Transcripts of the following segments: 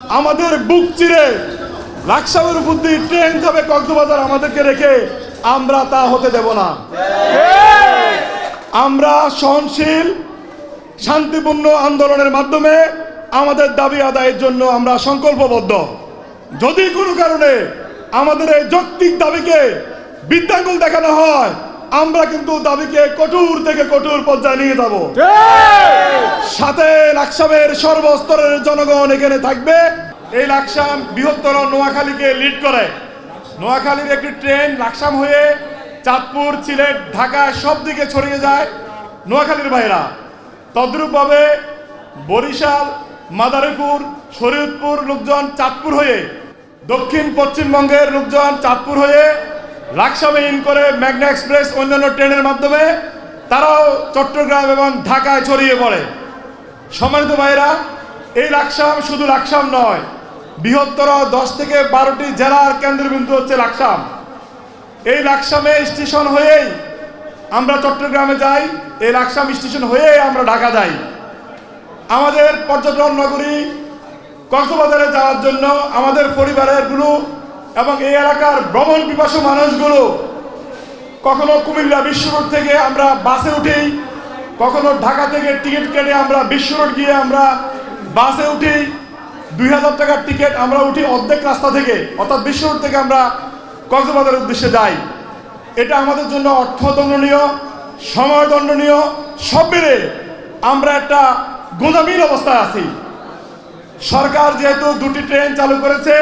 আমাদের বুক চিরে লাকসামের উপর দিয়ে ট্রেন যাবে কক্সবাজার আমাদেরকে রেখে, আমরা তা হতে দেব না। আমরা সহনশীল, শান্তিপূর্ণ আন্দোলনের মাধ্যমে আমাদের দাবি আদায়ের জন্য আমরা সংকল্পবদ্ধ। যদি কোনো কারণে আমাদের এই যৌক্তিক দাবিকে বিদ্যাঙ্গুল দেখানো হয় আমরা কিন্তু দাবিকে কঠোর থেকে কঠোর পর্যায়ে নিয়ে যাব। সাথে লাকসামের সর্বস্তরের জনগণ এখানে থাকবে। এই লাকসাম বৃহত্তর নোয়াখালীকে লিড করে। নোয়াখালীর একটি ট্রেন লাকসাম হয়ে চাঁদপুর সিলেট ঢাকা সব দিকে ছড়িয়ে যায় নোয়াখালীর বাইরা তদ্রূপভাবে বরিশাল মাদারীপুর শরীয়তপুর লোকজন চাঁদপুর হয়ে দক্ষিণ পশ্চিমবঙ্গের লোকজন চাঁদপুর হয়ে লাকসামে ইন করে মেঘনা এক্সপ্রেস অন্যান্য ট্রেনের মাধ্যমে তারাও চট্টগ্রাম এবং ঢাকায় ছড়িয়ে পড়ে। সম্মানিত ভাইরা এই লাকসাম শুধু লাকসাম নয়, বৃহত্তর দশ থেকে বারোটি জেলার কেন্দ্রবিন্দু হচ্ছে লাকসাম। এই লাকসামে স্টেশন হয়েই আমরা চট্টগ্রামে যাই, এই লাকসাম স্টেশন হয়েই আমরা ঢাকা যাই। আমাদের পর্যটন নগরী কক্সবাজারে যাওয়ার জন্য আমাদের পরিবারেরগুলো এবং এই এলাকার ভ্রমণ পিপাসু মানুষগুলো কখনো কুমিল্লা বিশ্ব রোড থেকে আমরা বাসে উঠেই, কখনো ঢাকা থেকে টিকিট কেটে আমরা বিশ্ব রোড গিয়ে আমরা বাসে উঠি দুই হাজার টাকার টিকিট আমরা উঠি অর্ধেক রাস্তা থেকে, অর্থাৎ বিশ্ব রোড থেকে আমরা কক্সবাজারের উদ্দেশ্যে যাই। এটা আমাদের জন্য অর্থদণ্ডনীয় সময় দণ্ডনীয়, সব মিলে আমরা একটা গোদামির অবস্থায় আছি। সরকার যেহেতু দুটি ট্রেন চালু করেছে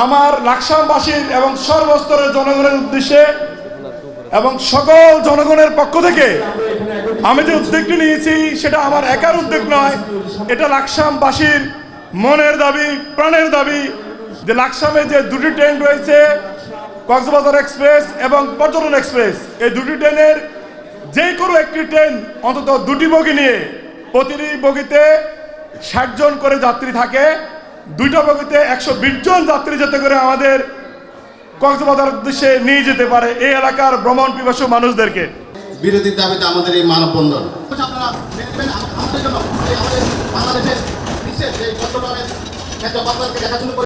আমার লাকসামবাসীর এবং সর্বস্তরের জনগণের উদ্দেশ্যে এবং সকল জনগণের পক্ষ থেকে আমি যে উদ্যোগটি নিয়েছি, সেটা আমার একার উদ্যোগ নয়। এটা লাকসামবাসীর মনের দাবি, প্রাণের দাবি যে লাকসামে যে দুটি ট্রেন রয়েছে, কক্সবাজার এক্সপ্রেস এবং পর্যটন এক্সপ্রেস, এই দুটি ট্রেনের যে কোনো একটি ট্রেন অন্তত দুটি বগি নিয়ে প্রতিটি বগিতে ষাটজন করে যাত্রী থাকে। দুইটা বগিতে একশো বিশ জন যাত্রী যাতে করে আমাদের কক্সবাজার উদ্দেশ্যে নিয়ে যেতে পারে এই এলাকার ভ্রমণ পিপাসু মানুষদেরকে। বিরোধীর দাবিতে আমাদের এই মানববন্ধন।